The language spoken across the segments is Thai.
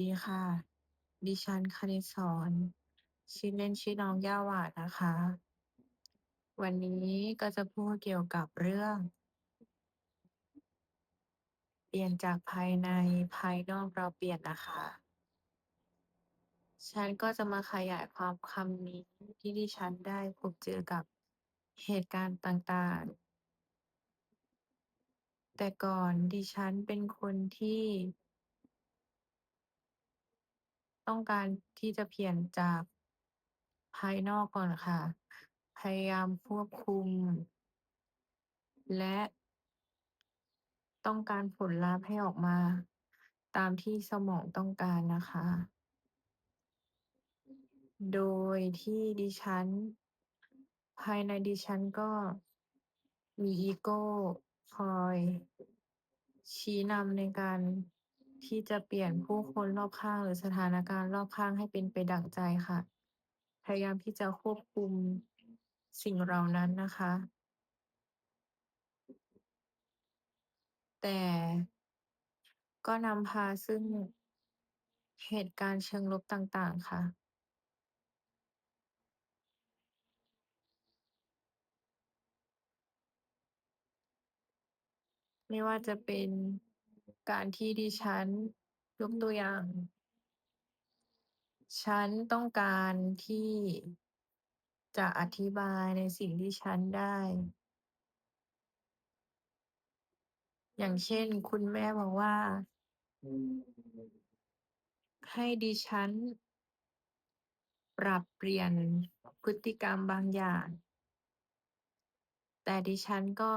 ดีค่ะ ดิฉัน คณิตสอนชื่อเล่นชื่อน้องย่าหวาดนะคะ วันนี้ก็จะพูดเกี่ยวกับเรื่อง เปลี่ยนจากภายใน ภายนอกเราเปลี่ยนนะคะ ฉันก็จะมาขยายความคำนี้ที่ดิฉันได้พบเจอกับเหตุการณ์ต่างๆ แต่ก่อนดิฉันเป็นคนที่ ต้องการที่จะเปลี่ยนจากภายนอกก่อนค่ะ พยายามควบคุม และต้องการผลลัพธ์ให้ออกมาตามที่สมองต้องการนะคะ โดยที่ดิฉัน ภายในดิฉันก็มีอีโกคอยชี้นำในการ ที่จะเปลี่ยนผู้คนรอบข้างหรือสถานการณ์รอบข้างให้เป็นไปดั่งใจค่ะ พยายามที่จะควบคุมสิ่งเหล่านั้นนะคะ แต่ก็นำพาซึ่งเหตุการณ์เชิงลบต่าง ๆ ค่ะไม่ว่าจะเป็น การที่ดิฉัน ยกตัวอย่าง ฉันต้องการที่จะอธิบายในสิ่งที่ฉันได้ อย่างเช่น คุณแม่บอกว่า ให้ดิฉัน ปรับเปลี่ยนพฤติกรรมบางอย่าง แต่ดิฉันก็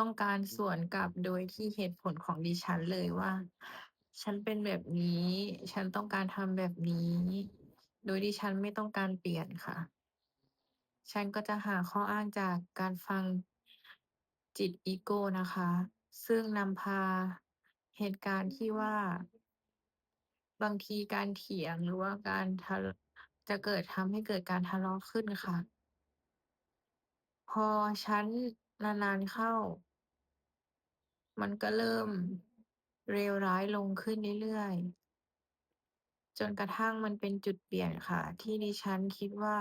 ต้องการสวนกลับโดยที่เหตุผลของดิฉันเลยว่า ฉันเป็นแบบนี้ ฉันต้องการทำแบบนี้ โดยที่ฉันไม่ต้องการเปลี่ยนค่ะ ฉันก็จะหาข้ออ้างจากการฟังจิตอีโกนะคะ ซึ่งนำพาเหตุการณ์ที่ว่า บางทีการเถียงหรือว่าการทะจะเกิดทำให้เกิดการทะเลาะขึ้นค่ะ พอฉันนานๆเข้า มันก็เริ่มเลวร้ายลงขึ้นเรื่อยๆ จนกระทั่งมันเป็นจุดเปลี่ยนค่ะ ที่ดิฉันคิดว่า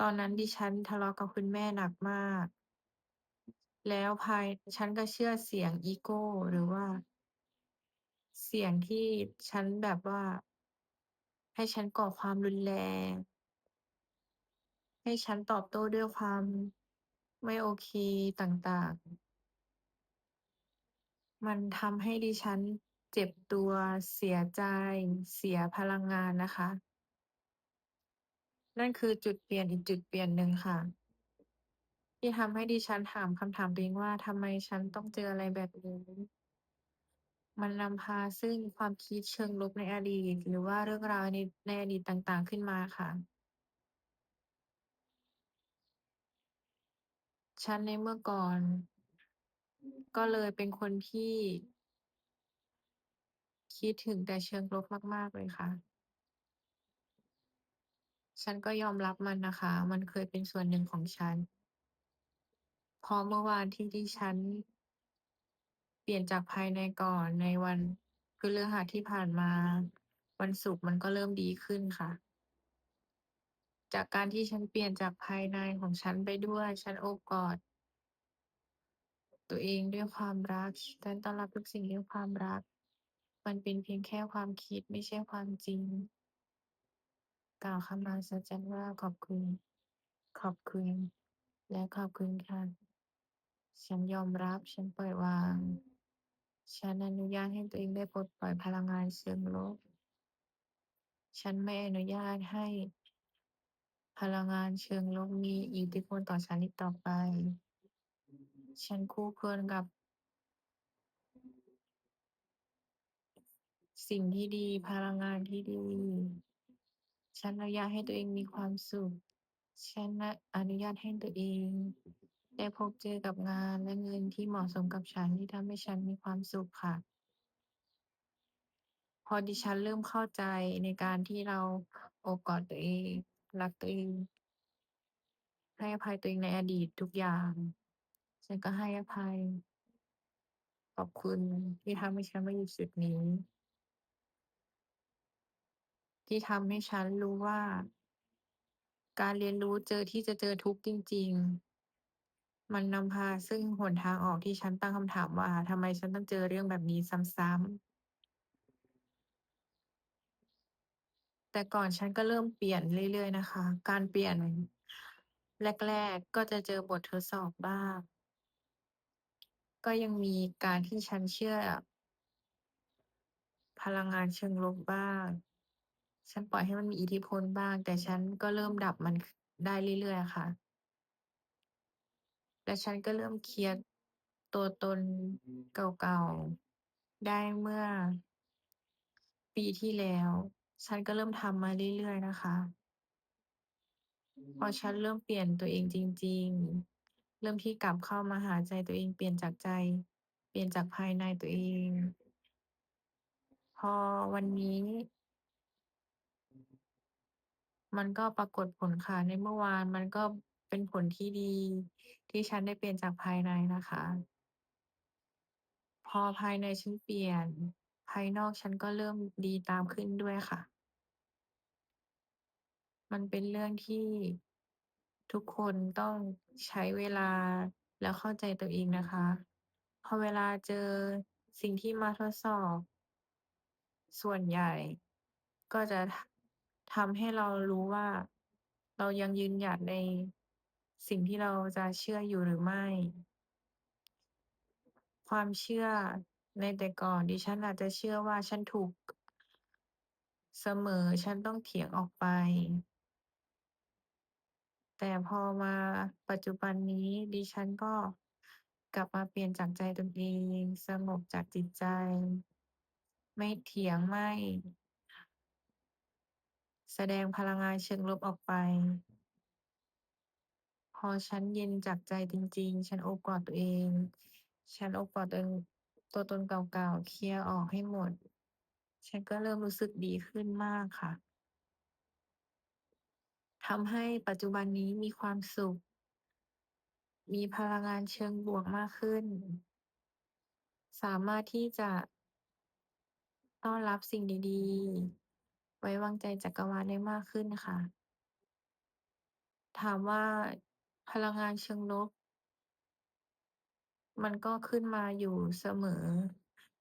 ตอนนั้นดิฉันทะเลาะกับคุณแม่หนักมาก แล้วภายฉันก็เชื่อเสียงอีโก้ หรือว่า เสียงที่ฉันแบบว่า ให้ฉันก่อความรุนแรง ให้ฉันตอบโต้ด้วยความไม่โอเคต่างๆ มันทำให้ดิฉันเจ็บตัว เสียใจ เสียพลังงานนะคะ นั่นคือจุดเปลี่ยนอีกจุดเปลี่ยนหนึ่งค่ะ ที่ทำให้ดิฉันถามคำถามตัวเองว่า ทำไมฉันต้องเจออะไรแบบนี้ มันนำพาซึ่งความคิดเชิงลบในอดีต หรือว่าเรื่องราวในในอดีตต่าง ๆ ขึ้นมาค่ะ ฉันในเมื่อก่อน ก็เลยเป็นคนที่ คิดถึงแต่เชิงลบมาก ๆ เลยค่ะ ฉันก็ยอมรับมันนะคะ มันเคยเป็นส่วนหนึ่งของฉันพอเมื่อวานที่ดิฉัน เปลี่ยนจากภายในก่อนในวันพฤหัสที่ผ่านมา วันศุกร์มันก็เริ่มดีขึ้นค่ะ จากการที่ฉันเปลี่ยนจากภายในของฉันไปด้วย ฉันโอบกอด ตัวเองด้วยความรักฉันต้อนรับทุกสิ่งด้วยความรัก มันเป็นเพียงแค่ความคิดไม่ใช่ความจริง กล่าวคำมหัศจรรย์ว่าขอบคุณ ขอบคุณ และขอบคุณค่ะ ฉันยอมรับ ฉันปล่อยวาง ฉันอนุญาตให้ตัวเองได้ปลดปล่อยพลังงานเชิงลบ ฉันไม่อนุญาตให้พลังงานเชิงลบมีอิทธิพลต่อฉันอีกต่อไป ฉันคู่ควรกับ สิ่งที่ดีพลังงานที่ดี ฉันอนุญาตให้ตัวเองมีความสุข ฉันอนุญาตให้ตัวเองได้พบเจอกับงานและเงินที่เหมาะสมกับฉันที่ทำให้ฉันมีความสุขค่ะ พอดิฉันเริ่มเข้าใจในการที่เราโอบกอดตัวเอง รักตัวเอง ให้อภัยตัวเองในอดีตทุกอย่าง ฉันก็ให้อภัย ขอบคุณที่ทำให้ฉันมาอยู่จุดนี้ ที่ทำให้ฉันรู้ว่า การเรียนรู้เจอที่จะเจอทุกข์จริง ๆ มันนำพาซึ่งหนทางออกที่ฉันตั้งคำถามว่าทำไมฉันต้องเจอเรื่องแบบนี้ซ้ำๆแต่ก่อนฉันก็เริ่มเปลี่ยนเรื่อย ๆ นะคะ การเปลี่ยนแรก ๆ ก็จะเจอบททดสอบบ้าง ก็ยังมีการที่ฉันเชื่อพลังงานเชิงลบบ้าง ฉันปล่อยให้มันมีอิทธิพลบ้าง แต่ฉันก็เริ่มดับมันได้เรื่อย ๆ ค่ะ และฉันก็เริ่มเคลียร์ตัวตนเก่า ๆ ได้เมื่อปีที่แล้ว ฉันก็เริ่มทำมาเรื่อย ๆ นะคะ พอฉันเริ่มเปลี่ยนตัวเองจริง ๆ เริ่มที่กลับเข้ามาหาใจตัวเอง เปลี่ยนจากใจ เปลี่ยนจากภายในตัวเอง พอวันนี้ มันก็ปรากฏผลค่ะ ในเมื่อวานมันก็เป็นผลที่ดี ที่ฉันได้เปลี่ยนจากภายในนะคะ พอภายในฉันเปลี่ยน ภายนอกฉันก็เริ่มดีตามขึ้นด้วยค่ะ มันเป็นเรื่องที่ ทุกคนต้องใช้เวลาแล้วเข้าใจตัวเองนะคะ พอเวลาเจอสิ่งที่มาทดสอบ ส่วนใหญ่ก็จะทำให้เรารู้ว่า เรายังยืนหยัดในสิ่งที่เราจะเชื่ออยู่หรือไม่ ความเชื่อในแต่ก่อนดิฉันอาจจะเชื่อว่าฉันถูกเสมอฉันต้องเถียงออกไป แต่พอมาปัจจุบันนี้ดิฉันก็กลับมาเปลี่ยนจากใจตนเอง สงบจากจิตใจ ไม่เถียง ไม่แสดงพลังงานเชิงลบออกไป พอฉันเย็นจากใจจริง ๆ ฉันโอบกอดตัวเอง ฉันโอบกอดตัวเองตัวตนเก่าๆ เคลียร์ออกให้หมด ฉันก็เริ่มรู้สึกดีขึ้นมากค่ะ ทำให้ปัจจุบันนี้มีความสุข มีพลังงานเชิงบวกมากขึ้น สามารถที่จะ ต้อนรับสิ่งดีๆ ไว้วางใจจักรวาลได้มากขึ้นค่ะ ถามว่าพลังงานเชิงลบ มันก็ขึ้นมาอยู่เสมอ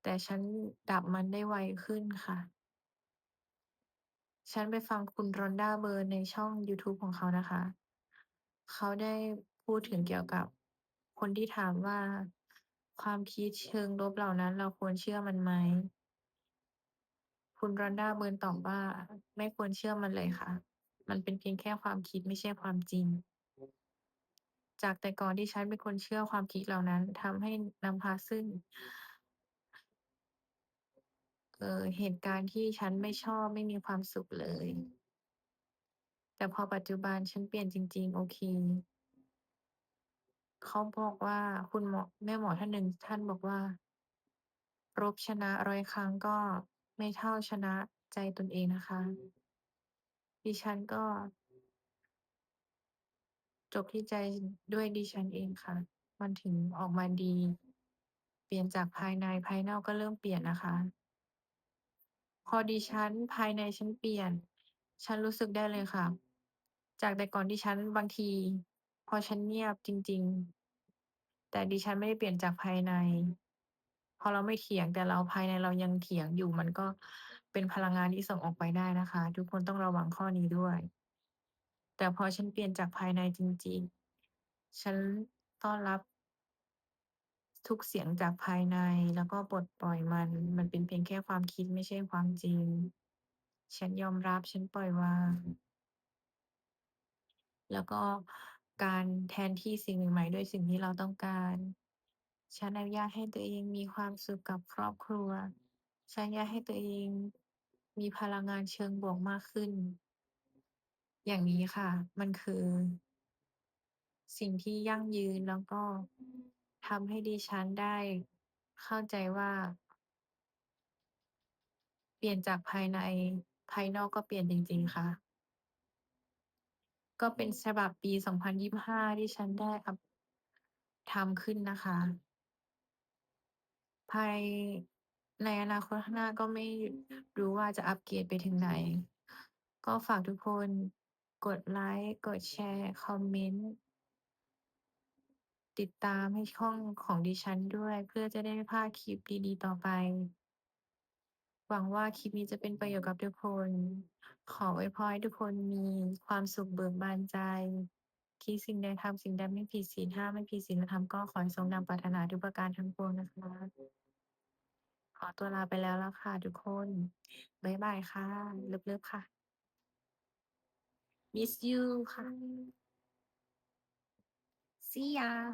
แต่ฉันดับมันได้ไวขึ้นค่ะ ฉันไปฟังคุณ Rhonda Byrne ในช่องยูทูบของเขานะคะ เขาได้พูดถึงเกี่ยวกับคนที่ถามว่า ความคิดเชิงลบเหล่านั้นเราควรเชื่อมันไหม?คุณ Rhonda Byrne ตอบว่า"ไม่ควรเชื่อมันเลยค่ะ มันเป็นเพียงแค่ความคิดไม่ใช่ความจริง"จากแต่ก่อนที่ฉันเป็นคนเชื่อความคิดเหล่านั้นทำให้นำพาซึ่ง เออเหตุการณ์ที่ฉันไม่ชอบไม่มีความสุขเลย แต่พอปัจจุบันฉันเปลี่ยนจริง ๆ โอเค เขาบอกว่าคุณหมอแม่หมอท่านหนึ่งท่านบอกว่า"รบชนะ100ครั้งก็ไม่เท่าชนะใจตนเองนะคะ"ดิฉันก็ จบที่ใจด้วยดิฉันเองค่ะ มันถึงออกมาดี เปลี่ยนจากภายในภายนอกก็เริ่มเปลี่ยนนะคะ พอดิฉัน ภายในฉันเปลี่ยน ฉันรู้สึกได้เลยค่ะ จากแต่ก่อนที่ฉัน บางทีพอฉันเงียบจริง ๆ แต่ดิฉันไม่ได้เปลี่ยนจากภายใน พอเราไม่เถียง แต่เรา ภายในเรายังเถียงอยู่ มันก็เป็นพลังงานที่ส่งออกไปได้นะคะ ทุกคนต้องระวังข้อนี้ด้วย แต่พอฉันเปลี่ยนจากภายในจริง ๆ ฉันต้อนรับ ทุกเสียงจากภายใน แล้วก็ปลดปล่อยมัน มันเป็นเพียงแค่ความคิดไม่ใช่ความจริง ฉันยอมรับ ฉันปล่อยวาง แล้วก็การแทนที่สิ่งใหม่ๆด้วยสิ่งที่เราต้องการ ฉันอนุญาตให้ตัวเองมีความสุขกับครอบครัว ฉันอนุญาตให้ตัวเองมีพลังงานเชิงบวกมากขึ้น อย่างนี้ค่ะ มันคือ สิ่งที่ยั่งยืนแล้วก็ ทำให้ดิฉันได้เข้าใจว่า เปลี่ยนจากภายใน ภายนอกก็เปลี่ยนจริง ๆ ค่ะ ก็เป็นฉบับปี 2025 ที่ฉันได้อัปทำขึ้นนะคะ ภายในอนาคตข้างหน้าก็ไม่รู้ว่าจะอัปเกรดไปถึงไหน ก็ฝากทุกคนกดไลก์กดแชร์ คอมเมนต์ ติดตามให้ช่องของดิฉันด้วย เพื่อจะได้ไม่พลาดคลิปดี ๆ ต่อไป หวังว่าคลิปนี้จะเป็นประโยชน์กับทุกคน ขออวยพรให้ทุกคนมีความสุขเบิกบานใจ คิดสิ่งใดทำสิ่งใดไม่ผิดศีล5ไม่ผิดศีลธรรมก็ขอให้สมดังปรารถนาทุกประการทั้งปวงนะคะขอตัวลาไปแล้วล่ะค่ะทุกคน บ๊ายบายค่ะ เลิฟๆค่ะ Miss you ค่ะ See ya